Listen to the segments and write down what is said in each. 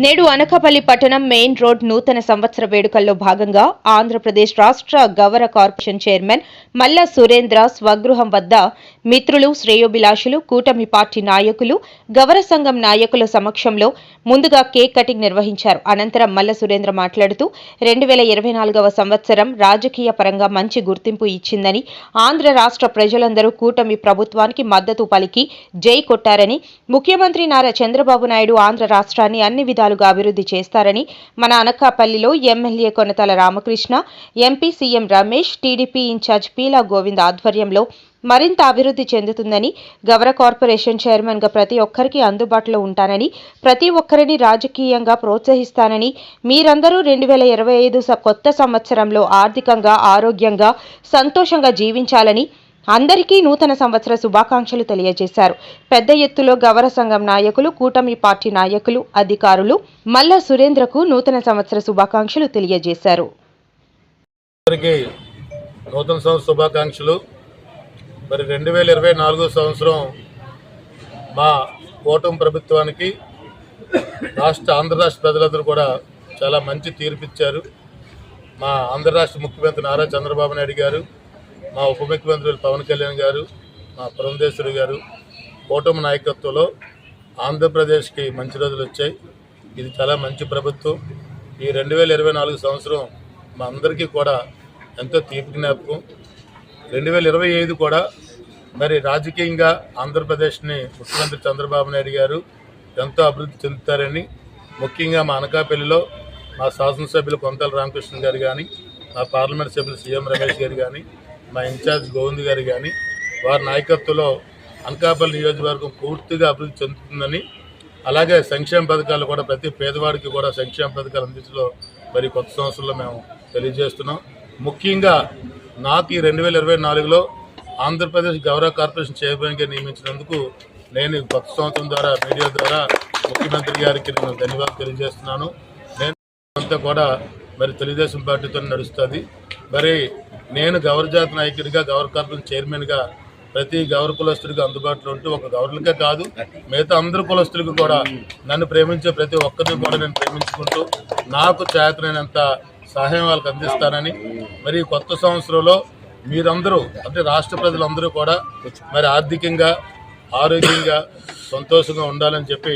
నేడు అనకాపల్లి పట్టణం main road నూతన సంవత్సర వేడుకల్లో భాగంగా ఆంధ్రప్రదేశ్ రాష్ట్ర గవర కార్పొరేషన్ చైర్మన్ మల్లా సురేంద్ర స్వగృహం వద్ద మిత్రులు శ్రేయోభిలాషులు కూటమి పార్టీ నాయకులు గవర సంఘం నాయకుల సమక్షంలో ముందుగా కేక్ కటింగ్ నిర్వహించారు. అనంతరం మల్ల సురేంద్ర మాట్లాడుతూ రెండు వేల ఇరవై నాలుగవ సంవత్సరం రాజకీయ పరంగా మంచి గుర్తింపు ఇచ్చిందని ఆంధ్ర రాష్ట్ర ప్రజలందరూ కూటమి ప్రభుత్వానికి మద్దతు పలికి జై కొట్టారని ముఖ్యమంత్రి నారా చంద్రబాబు నాయుడు ఆంధ్ర రాష్ట్రాన్ని అన్ని విధాలు విధాలుగా అభివృద్ధి చేస్తారని మన అనకాపల్లిలో MLA Konathala Ramakrishna MP CM Ramesh TDP incharge Peela Govind ఆధ్వర్యంలో మరింత అభివృద్ధి చెందుతుందని గవర కార్పొరేషన్ చైర్మన్గా ప్రతి ఒక్కరికి అందుబాటులో ఉంటానని ప్రతి ఒక్కరిని రాజకీయంగా ప్రోత్సహిస్తానని మీరందరూ రెండు వేల ఇరవై ఐదు కొత్త సంవత్సరంలో ఆర్థికంగా ఆరోగ్యంగా సంతోషంగా జీవించాలని అందరికీ నూతన సంవత్సర శుభాకాంక్షలు తెలియజేశారు. పెద్ద ఎత్తులో గవర సంఘం నాయకులు కూటమి పార్టీ నాయకులు అధికారులు మల్లా సురేంద్రకు నూతన సంవత్సర శుభాకాంక్షలు తెలియజేశారు. నూతన సంవత్సర శుభాకాంక్షలు. మరి రెండు వేల ఇరవై నాలుగో సంవత్సరం మా కూటమి ప్రభుత్వానికి రాష్ట్ర ఆంధ్ర రాష్ట్ర ప్రజలందరూ కూడా చాలా మంచి తీర్పిచ్చారు. మా ఆంధ్ర రాష్ట్ర ముఖ్యమంత్రి నారా చంద్రబాబు నాయుడు గారు మా ఉప ముఖ్యమంత్రులు పవన్ కళ్యాణ్ గారు మా పురంధేశ్వరి గారు కూటమి నాయకత్వంలో ఆంధ్రప్రదేశ్కి మంచి రోజులు వచ్చాయి. ఇది చాలా మంచి ప్రభుత్వం. ఈ రెండు వేల ఇరవై నాలుగు సంవత్సరం మా అందరికీ కూడా ఎంతో తీపి జ్ఞాపకం. రెండు వేల ఇరవై ఐదు కూడా మరి రాజకీయంగా ఆంధ్రప్రదేశ్ని ముఖ్యమంత్రి చంద్రబాబు నాయుడు గారు ఎంతో అభివృద్ధి చెందుతారని ముఖ్యంగా మా అనకాపల్లిలో మా శాసనసభ్యులు కొంతల రామకృష్ణ గారు కానీ మా పార్లమెంట్ సభ్యులు సీఎం రమేష్ గారు కానీ మా ఇన్ఛార్జ్ గోవింద్ గారు కానీ వారి నాయకత్వంలో అనకాపల్లి నియోజకవర్గం పూర్తిగా అభివృద్ధి చెందుతుందని అలాగే సంక్షేమ పథకాలు కూడా ప్రతి పేదవాడికి కూడా సంక్షేమ పథకాలు అందించడం మరి కొత్త సంవత్సరంలో మేము తెలియజేస్తున్నాం. ముఖ్యంగా నాకు ఈ రెండు వేల ఇరవై నాలుగులో ఆంధ్రప్రదేశ్ గౌరవ కార్పొరేషన్ చైర్మన్గా నియమించినందుకు నేను కొత్త సంవత్సరం ద్వారా మీడియా ద్వారా ముఖ్యమంత్రి గారికి నేను ధన్యవాదాలు తెలియజేస్తున్నాను. నేను అంతా కూడా మరి తెలుగుదేశం పార్టీతో నడుస్తుంది. మరి నేను గౌరజాతి నాయకుడిగా గౌర కార్పొరేషన్ చైర్మన్గా ప్రతి గౌర కులస్తుడికి అందుబాటులో ఉంటూ ఒక గౌరవులకే కాదు మిగతా అందరు కులస్తులకు కూడా నన్ను ప్రేమించే ప్రతి ఒక్కరిని కూడా నేను ప్రేమించుకుంటూ నాకు చేతనైనంత సహాయం వాళ్ళకి అందిస్తానని మరి కొత్త సంవత్సరంలో మీరందరూ అంటే రాష్ట్ర ప్రజలందరూ కూడా మరి ఆర్థికంగా ఆరోగ్యంగా సంతోషంగా ఉండాలని చెప్పి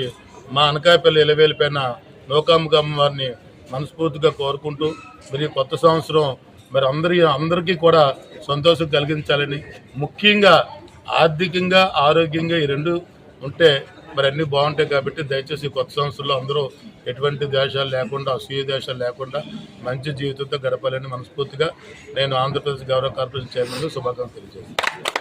మా అనకాపల్లి ఇలవేలిపోయిన నౌకాముఖమ్మ వారిని మనస్ఫూర్తిగా కోరుకుంటూ మరి కొత్త సంవత్సరం మరి అందరి అందరికీ కూడా సంతోషం కలిగించాలని ముఖ్యంగా ఆర్థికంగా ఆరోగ్యంగా ఈ రెండు ఉంటే మరి అన్నీ బాగుంటాయి కాబట్టి దయచేసి కొత్త సంవత్సరంలో అందరూ ఎటువంటి దేశాలు లేకుండా అసూయ దేశాలు లేకుండా మంచి జీవితంతో గడపాలని మనస్ఫూర్తిగా నేను ఆంధ్రప్రదేశ్ గౌరవ కార్పొరేషన్ చైర్మన్ శుభాకాంక్షలు తెలియజేస్తాను